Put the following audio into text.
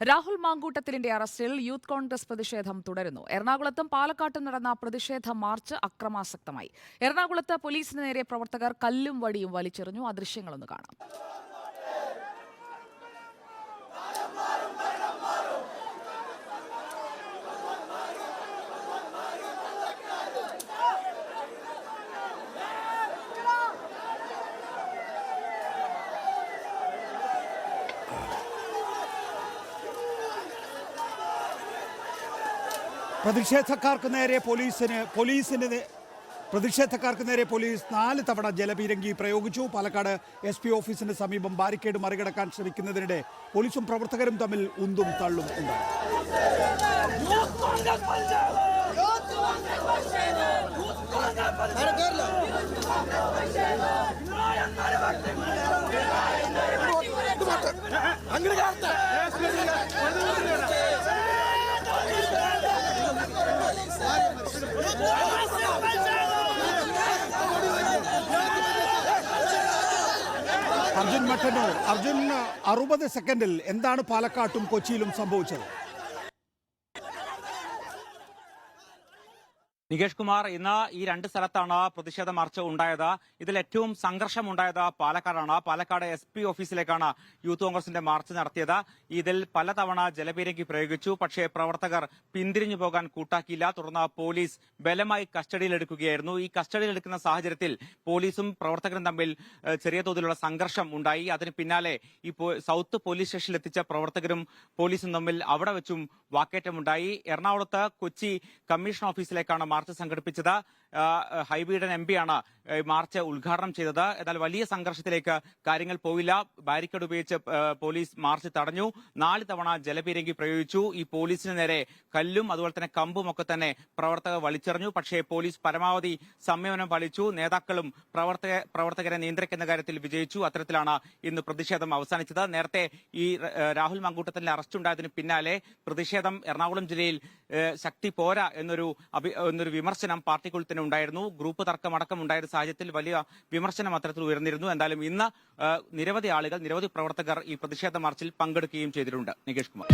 രാഹുൽ മാങ്കൂട്ടത്തിലിന്റെ അറസ്റ്റിൽ യൂത്ത് കോൺഗ്രസ് പ്രതിഷേധം തുടരുന്നു. എറണാകുളത്തും പാലക്കാട്ടും നടന്ന പ്രതിഷേധ മാർച്ച് അക്രമാസക്തമായി. എറണാകുളത്ത് പോലീസിന് നേരെ പ്രവർത്തകർ കല്ലും വടിയും വലിച്ചെറിഞ്ഞു. ആ കാണാം. പ്രതിഷേധക്കാർക്ക് നേരെ പോലീസിന് പോലീസിന് പ്രതിഷേധക്കാർക്ക് നേരെ പോലീസ് നാല് തവണ ജലപീരങ്കി പ്രയോഗിച്ചു. പാലക്കാട് എസ് പി ഓഫീസിന് സമീപം ബാരിക്കേഡ് മറികടക്കാൻ ശ്രമിക്കുന്നതിനിടെ പോലീസും പ്രവർത്തകരും തമ്മിൽ ഉന്തും തള്ളും ഉണ്ടായി. അർജുൻ മട്ടന്നൂർ അർജുൻ അറുപത് സെക്കൻഡിൽ എന്താണ് പാലക്കാട്ടും കൊച്ചിയിലും സംഭവിച്ചത്? നികേഷ് കുമാർ ഇന്ന് ഈ രണ്ട് സ്ഥലത്താണ് പ്രതിഷേധ മാർച്ച് ഉണ്ടായത്. ഇതിൽ ഏറ്റവും സംഘർഷം ഉണ്ടായത് പാലക്കാടാണ്. പാലക്കാട് എസ് പി ഓഫീസിലേക്കാണ് യൂത്ത് കോൺഗ്രസിന്റെ മാർച്ച് നടത്തിയത്. ഇതിൽ പലതവണ ജലപീരങ്കി പ്രയോഗിച്ചു. പക്ഷേ പ്രവർത്തകർ പിന്തിരിഞ്ഞു പോകാൻ കൂട്ടാക്കിയില്ല. തുടർന്ന് പോലീസ് ബലമായി കസ്റ്റഡിയിലെടുക്കുകയായിരുന്നു. ഈ കസ്റ്റഡിയിലെടുക്കുന്ന സാഹചര്യത്തിൽ പോലീസും പ്രവർത്തകരും തമ്മിൽ ചെറിയ തോതിലുള്ള സംഘർഷം ഉണ്ടായി. അതിന് പിന്നാലെ ഈ സൌത്ത് പോലീസ് സ്റ്റേഷനിൽ എത്തിച്ച പ്രവർത്തകരും പോലീസും തമ്മിൽ അവിടെ വെച്ചും വാക്കേറ്റമുണ്ടായി. എറണാകുളത്ത് കൊച്ചി കമ്മീഷൻ ഓഫീസിലേക്കാണ് മാർച്ച് സംഘടിപ്പിച്ചത് ഹൈബീഡൻ എം പിയാണ് മാർച്ച് ഉദ്ഘാടനം ചെയ്തത്. എന്നാൽ വലിയ സംഘർഷത്തിലേക്ക് കാര്യങ്ങൾ പോയില്ല. ബാരിക്കേഡ് ഉപയോഗിച്ച് പോലീസ് മാർച്ച് തടഞ്ഞു. നാല് തവണ ജലപീരങ്കി പ്രയോഗിച്ചു. ഈ പോലീസിന് നേരെ കല്ലും അതുപോലെ തന്നെ കമ്പും ഒക്കെ തന്നെ പ്രവർത്തകർ വലിച്ചെറിഞ്ഞു. പക്ഷേ പോലീസ് പരമാവധി സംയമനം പാലിച്ചു. നേതാക്കളും പ്രവർത്തക പ്രവർത്തകരെ നിയന്ത്രിക്കുന്ന കാര്യത്തിൽ വിജയിച്ചു. അത്തരത്തിലാണ് ഇന്ന് പ്രതിഷേധം അവസാനിച്ചത്. നേരത്തെ ഈ രാഹുൽ മങ്കൂട്ടത്തിന്റെ അറസ്റ്റ് ഉണ്ടായതിന് പിന്നാലെ പ്രതിഷേധം എറണാകുളം ജില്ലയിൽ ശക്തി പോരാ എന്നൊരു എന്നൊരു വിമർശനം പാർട്ടിക്കുള്ളിൽ തന്നെ ഉണ്ടായിരുന്നു. ഗ്രൂപ്പ് തർക്കമടക്കം ഉണ്ടായിരുന്ന സാഹചര്യത്തിൽ വലിയ വിമർശനം അത്തരത്തിൽ ഉയർന്നിരുന്നു. എന്തായാലും ഇന്ന് നിരവധി ആളുകൾ നിരവധി പ്രവർത്തകർ ഈ പ്രതിഷേധ മാർച്ചിൽ പങ്കെടുക്കുകയും ചെയ്തിട്ടുണ്ട്. നികേഷ് കുമാർ.